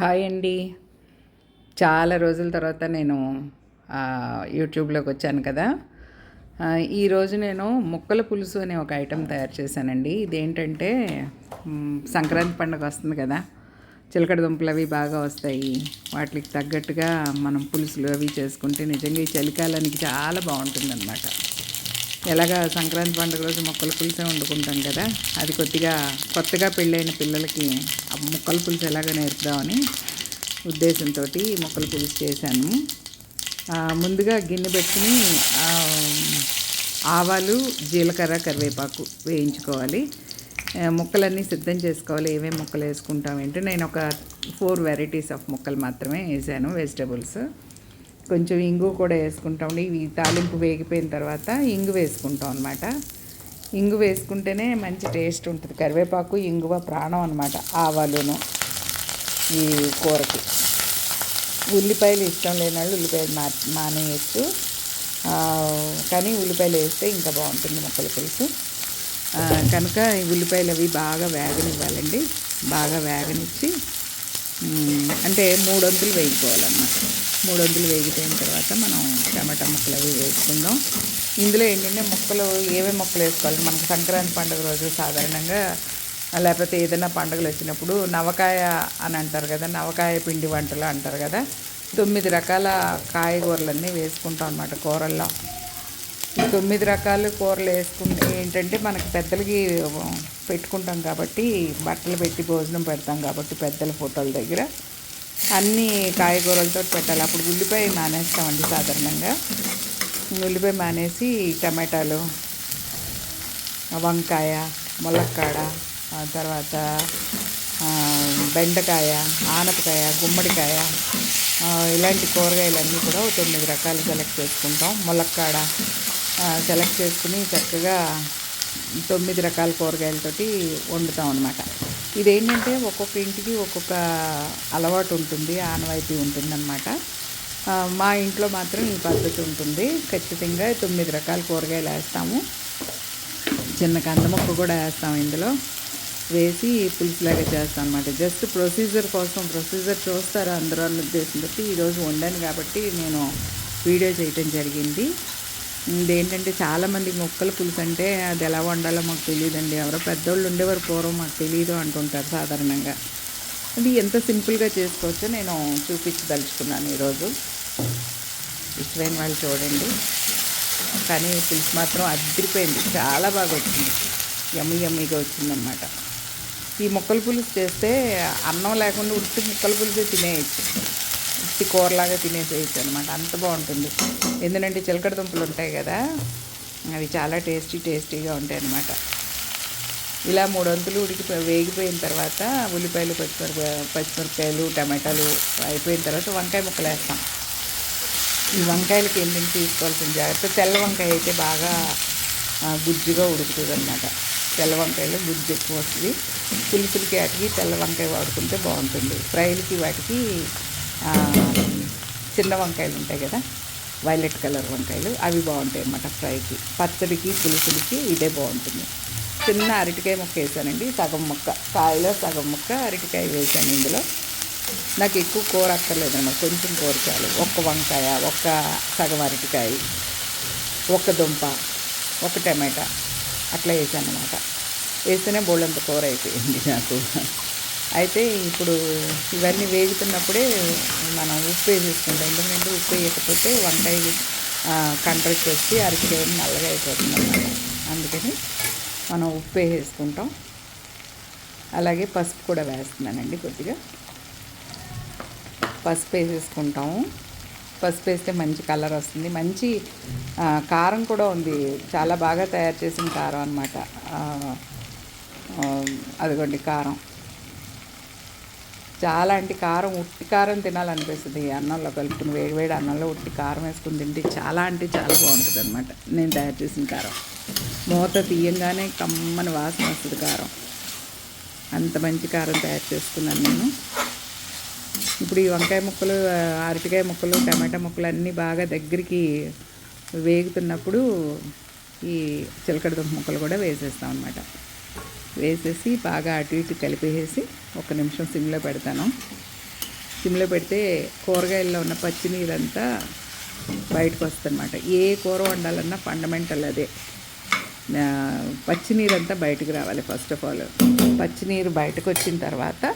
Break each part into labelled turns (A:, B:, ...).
A: Hi అండి. చాలా రోజుల తర్వాత నేను యూట్యూబ్లోకి వచ్చాను కదా. ఈరోజు నేను ముక్కల పులుసు అనే ఒక ఐటెం తయారు చేశానండి. ఇదేంటంటే సంక్రాంతి పండుగ వస్తుంది కదా. చిలకడ దుంపలు అవి బాగా వస్తాయి. వాటికి తగ్గట్టుగా మనం పులుసులు అవి చేసుకుంటే నిజంగా ఈ చలికాలానికి చాలా బాగుంటుందన్నమాట. ఎలాగా సంక్రాంతి పండుగ రోజు మొక్కల పులుసే వండుకుంటాం కదా అది కొద్దిగా కొత్తగా పెళ్ళైన పిల్లలకి మొక్కల ముక్కల పులుసు ఎలాగ నేర్పుదామని ఉద్దేశంతో మొక్కల పులుసు చేశాను. ముందుగా గిన్నె పెట్టుకుని ఆవాలు జీలకర్ర కరివేపాకు వేయించుకోవాలి. ముక్కలన్నీ సిద్ధం చేసుకోవాలి ఏమేమి ముక్కలు వేసుకుంటాం ఏంటి. నేను ఒక ఫోర్ వెరైటీస్ ఆఫ్ ముక్కలు మాత్రమే వేసాను వెజిటబుల్స్. కొంచెం ఇంగు కూడా వేసుకుంటాం ఇవి తాలింపు వేగిపోయిన తర్వాత ఇంగు వేసుకుంటాం అనమాట ఇంగు వేసుకుంటేనే మంచి టేస్ట్ ఉంటుంది. కరివేపాకు ఇంగువ ప్రాణం అనమాట ఆవాలును ఈ కూరకి. ఉల్లిపాయలు ఇష్టం లేని వాళ్ళు ఉల్లిపాయలు మా మానేయచ్చు. కానీ ఉల్లిపాయలు వేస్తే ఇంకా బాగుంటుంది మొక్కల పులుసు. కనుక ఈ ఉల్లిపాయలు అవి బాగా వేగనివ్వాలండి. బాగా వేగనిచ్చి అంటే మూడు వంతులు వేగిపోవాలన్నమాట మూడు వందలు వేగిపోయిన తర్వాత మనం టమాటా ముక్కలు అవి వేసుకుందాం. ఇందులో ఏంటంటే ముక్కలు ఏవే ముక్కలు వేసుకోవాలి? మనకు సంక్రాంతి పండుగ రోజు సాధారణంగా లేకపోతే ఏదైనా పండుగలు వచ్చినప్పుడు నవకాయ అని అంటారు కదా నవకాయ పిండి వంటలు అంటారు కదా తొమ్మిది రకాల కాయగూరలన్నీ వేసుకుంటాం అనమాట కూరల్లో. తొమ్మిది రకాల కూరలు వేసుకుంటే ఏంటంటే మనకు పెద్దలకి పెట్టుకుంటాం కాబట్టి బట్టలు పెట్టి భోజనం పెడతాం కాబట్టి పెద్దల ఫోటోల దగ్గర. అన్ని కాయగూరలతో పెట్టాలి. అప్పుడు ఉల్లిపాయ మానేస్తామండి సాధారణంగా. ఉల్లిపాయ మానేసి టమాటాలు వంకాయ ములక్కాడ తర్వాత బెండకాయ ఆనపకాయ గుమ్మడికాయ ఇలాంటి కూరగాయలన్నీ కూడా తొమ్మిది రకాలు సెలెక్ట్ చేసుకుంటాం. ములక్కాడ సెలెక్ట్ చేసుకుని చక్కగా తొమ్మిది రకాల కూరగాయలతోటి వండుతాం అనమాట ఇదేంటంటే ఒక్కొక్క ఇంటికి ఒక్కొక్క అలవాటు ఉంటుంది ఆనవాయితీ ఉంటుందన్నమాట. మా ఇంట్లో మాత్రం ఈ పద్ధతి ఉంటుంది. ఖచ్చితంగా తొమ్మిది రకాల కూరగాయలు వేస్తాము. చిన్న కందముక్క కూడా వేస్తాం ఇందులో. వేసి పులుసులాగా చేస్తాం అనమాట జస్ట్ ప్రొసీజర్ కోసం ప్రొసీజర్ చూస్తారు అందరూ అన్న బట్టి ఈరోజు వండాను కాబట్టి నేను వీడియో చేయటం జరిగింది. ఇదేంటంటే చాలామంది మొక్కల పులుసు అంటే అది ఎలా వండాలో మాకు తెలియదండి ఎవరో పెద్దోళ్ళు ఉండేవారు పూర్వం మాకు తెలియదు అంటుంటారు సాధారణంగా. అది ఎంత సింపుల్గా చేసుకోవచ్చో నేను చూపించదలుచుకున్నాను ఈరోజు. ఇష్టమైన వాళ్ళు చూడండి. కానీ పులుసు మాత్రం అదిరిపోయింది. చాలా బాగా వచ్చింది. యమ్మి యమ్మిగా వచ్చిందనమాట ఈ మొక్కల పులుసు చేస్తే అన్నం లేకుండా ఉట్టి ముక్కల పులుసు తినేయచ్చు. ఉట్టి కూరలాగా తినేసేయచ్చు అనమాట అంత బాగుంటుంది. ఎందుకంటే చిలకడ దుంపలు ఉంటాయి కదా అవి చాలా టేస్టీ టేస్టీగా ఉంటాయి అన్నమాట. ఇలా మూడు వంతులు ఉడికి వేగిపోయిన తర్వాత ఉల్లిపాయలు పచ్చిమిరప పచ్చిమిరపకాయలు టమాటాలు అయిపోయిన తర్వాత వంకాయ ముక్కలు వేస్తాం. ఈ వంకాయలకి ఏంటంటే తీసుకోవాల్సిన జాగ్రత్త తెల్ల వంకాయ అయితే బాగా గుజ్జుగా ఉడుకుతుంది అనమాట తెల్ల వంకాయలు గుజ్జు ఎక్కువ వస్తుంది. పులుసులకి వాటికి తెల్ల వంకాయ వాడుకుంటే బాగుంటుంది. ఫ్రైలకి వాటికి చిన్న వంకాయలు ఉంటాయి కదా వైలెట్ కలర్ వంకాయలు అవి బాగుంటాయి అన్నమాట ఫ్రైకి. పచ్చడికి పులుసులకి ఇదే బాగుంటుంది. చిన్న అరటికాయ ముక్క వేసానండి సగం ముక్క కాయలో సగం ముక్క అరటికాయ వేసాను ఇందులో. నాకు ఎక్కువ కూర అక్కర్లేదన్నమాట కొంచెం కూర చాలు. ఒక్క వంకాయ ఒక్క సగం అరటికాయ ఒక్క దుంప ఒక టమాటా అట్లా వేసాను అనమాట వేస్తేనే బోళ్ళంత కూర అయిపోయింది నాకు. అయితే ఇప్పుడు ఇవన్నీ వేగుతున్నప్పుడే మనం ఉప్పు వేసేసుకుంటాం ఎందుకంటే ఉప్పు వేయకపోతే వంకాయ కంట్రోల్ చేసి అరకిలో నల్లగా అయిపోతుంది అన్నమాట. అందుకని మనం ఉప్పు వేసేసుకుంటాం. అలాగే పసుపు కూడా వేస్తున్నానండి కొద్దిగా. పసుపు వేసేసుకుంటాము. పసుపు వేస్తే మంచి కలర్ వస్తుంది. మంచి కారం కూడా ఉంది. చాలా బాగా తయారు చేసిన కారం అనమాట అదిగోండి కారం. చాలా అంటే కారం ఉట్టి కారం తినాలనిపిస్తుంది. అన్నంలో కలుపుకుని వేడి వేడి అన్నంలో ఉట్టి కారం వేసుకుని తింటే చాలా అంటే చాలా బాగుంటుంది అనమాట నేను తయారు చేసిన కారం. మూత తీయంగానే కమ్మని వాసన వస్తుంది కారం. అంత మంచి కారం తయారు చేసుకున్నాను నేను. ఇప్పుడు ఈ వంకాయ ముక్కలు అరటికాయ ముక్కలు టమాటా ముక్కలు అన్నీ బాగా దగ్గరికి వేగుతున్నప్పుడు ఈ చిలకడ దుంప ముక్కలు కూడా వేసేస్తాం అనమాట వేసేసి బాగా అటు ఇటు కలిపేసి ఒక నిమిషం సిమ్లో పెడతాను. సిమ్లో పెడితే కూరగాయల్లో ఉన్న పచ్చినీరంతా బయటకు వస్తుందన్నమాట. ఏ కూర వండాలన్నా ఫండమెంటల్ అదే. పచ్చినీరంతా బయటకు రావాలి ఫస్ట్ ఆఫ్ ఆల్. పచ్చినీరు బయటకు వచ్చిన తర్వాత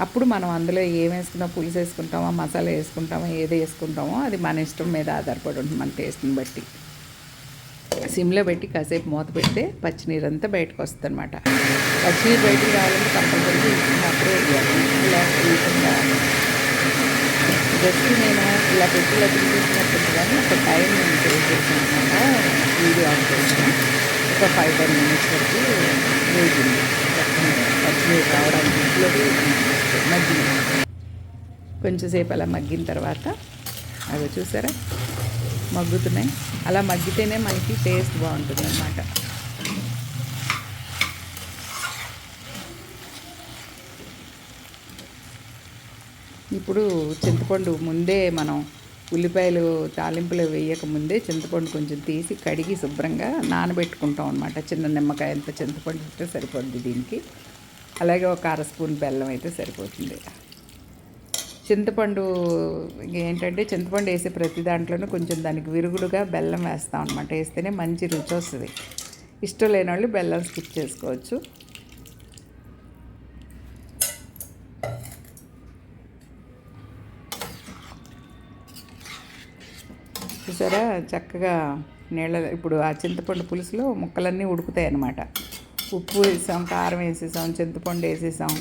A: అప్పుడు మనం అందులో ఏం వేసుకుంటాం పులుసు వేసుకుంటామో? మసాలా వేసుకుంటామో? ఏది వేసుకుంటామో అది మన ఇష్టం మీద ఆధారపడి ఉంటుంది మన టేస్ట్ని బట్టి. సిమ్లో పెట్టి కాసేపు మూత పెడితే పచ్చినీరు అంతా బయటకు వస్తుంది అనమాట పచ్చినీరు బయటకు రావాలంటే కంపల్సరీ అప్పుడే లేకుండా ఇలా జస్ట్ నేను ఇలా పెట్టి ఇలా తీసేసినప్పుడు కానీ ఒక టైం నేను చేసేసాను అనమాట వీడియో ఆన్ చేసాను. ఒక ఫైవ్ టెన్ మినిట్స్ వరకు వేగింది. పచ్చినీరు రావడానికి ఇంట్లో మగ్గింది. కొంచెంసేపు అలా మగ్గిన తర్వాత అవి చూసారా? మగ్గుతున్నాయి. అలా మగ్గితేనే మనకి టేస్ట్ బాగుంటుంది అన్నమాట. ఇప్పుడు చింతపండు ముందే మనం ఉల్లిపాయలు తాలింపులు వేయక ముందే చింతపండు కొంచెం తీసి కడిగి శుభ్రంగా నానబెట్టుకుంటాం అనమాట చిన్న నిమ్మకాయ అంత చింతపండు ఉంటే సరిపోద్ది దీనికి. అలాగే ఒక అర స్పూన్ బెల్లం అయితే సరిపోతుంది. చింతపండు ఏంటంటే చింతపండు వేసే ప్రతి దాంట్లోనూ కొంచెం దానికి విరుగుడుగా బెల్లం వేస్తాం అనమాట వేస్తేనే మంచి రుచి వస్తుంది. ఇష్టం లేని వాళ్ళు బెల్లం స్కిప్ చేసుకోవచ్చు. చూసారా? చక్కగా నీళ్ళ ఇప్పుడు ఆ చింతపండు పులుసులో ముక్కలన్నీ ఉడుకుతాయి అన్నమాట. ఉప్పు వేసాం కారం వేసేసాం చింతపండు వేసేసాం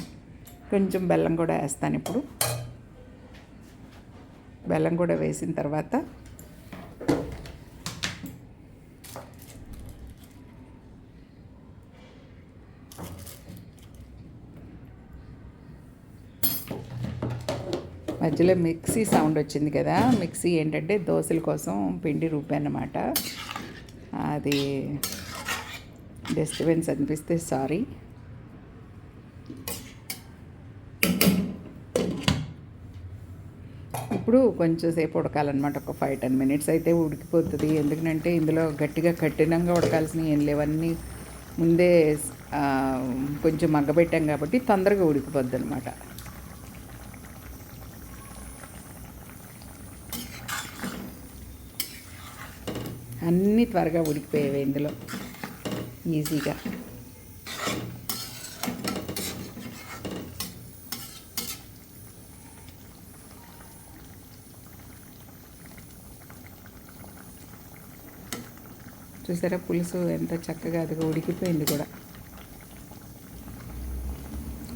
A: కొంచెం బెల్లం కూడా వేస్తాను ఇప్పుడు. బెల్లం కూడా వేసిన తర్వాత మధ్యలో మిక్సీ సౌండ్ వచ్చింది కదా మిక్సీ ఏంటంటే దోశల కోసం పిండి రూపాయన్నమాట అది డిస్టర్బెన్స్ అనిపిస్తే సారీ ఇప్పుడు కొంచెం సేపు ఉడకాలన్నమాట. ఒక ఫైవ్ టెన్ మినిట్స్ అయితే ఉడికిపోతుంది. ఎందుకంటే ఇందులో గట్టిగా కఠినంగా ఉడకాల్సిన ఏం లేవన్నీ ముందే కొంచెం మగ్గబెట్టాం కాబట్టి తొందరగా ఉడికిపోద్ది అనమాట అన్నీ త్వరగా ఉడికిపోయేవి ఇందులో. ఈజీగా. చూసారా? పులుసు ఎంత చక్కగా అదిగా ఉడికిపోయింది కూడా.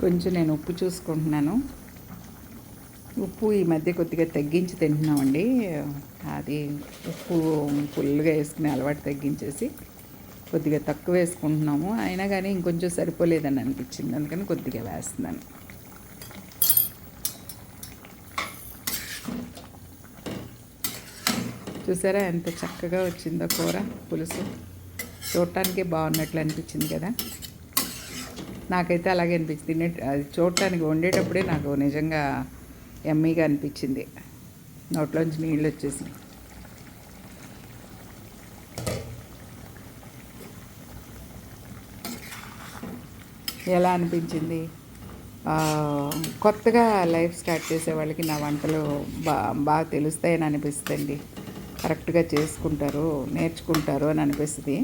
A: కొంచెం నేను ఉప్పు చూసుకుంటున్నాను. ఉప్పు ఈ మధ్య కొద్దిగా తగ్గించి తింటున్నామండి. అది ఉప్పు ఫుల్గా వేసుకునే అలవాటు తగ్గించేసి కొద్దిగా తక్కువ వేసుకుంటున్నాము. అయినా కానీ ఇంకొంచెం సరిపోలేదని అనిపించింది. అందుకని కొద్దిగా వేస్తున్నాను. చూసారా? ఎంత చక్కగా వచ్చిందో కూర పులుసు. చూడటానికి బాగున్నట్లు అనిపించింది కదా. నాకైతే అలాగే అనిపించింది. తినే- అది చూడటానికి వండేటప్పుడే నాకు నిజంగా ఎమ్మీగా అనిపించింది. నోట్లోంచి నీళ్ళు వచ్చేసి. ఎలా అనిపించింది? కొత్తగా లైఫ్ స్టార్ట్ చేసే వాళ్ళకి నా వంటలు బా బాగా తెలుస్తాయని అనిపిస్తుంది కరెక్ట్గా చేసుకుంటారు నేర్చుకుంటారు అని అనిపిస్తుంది.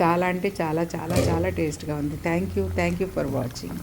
A: చాలా అంటే చాలా చాలా చాలా టేస్ట్గా ఉంది. Thank you thank you for watching.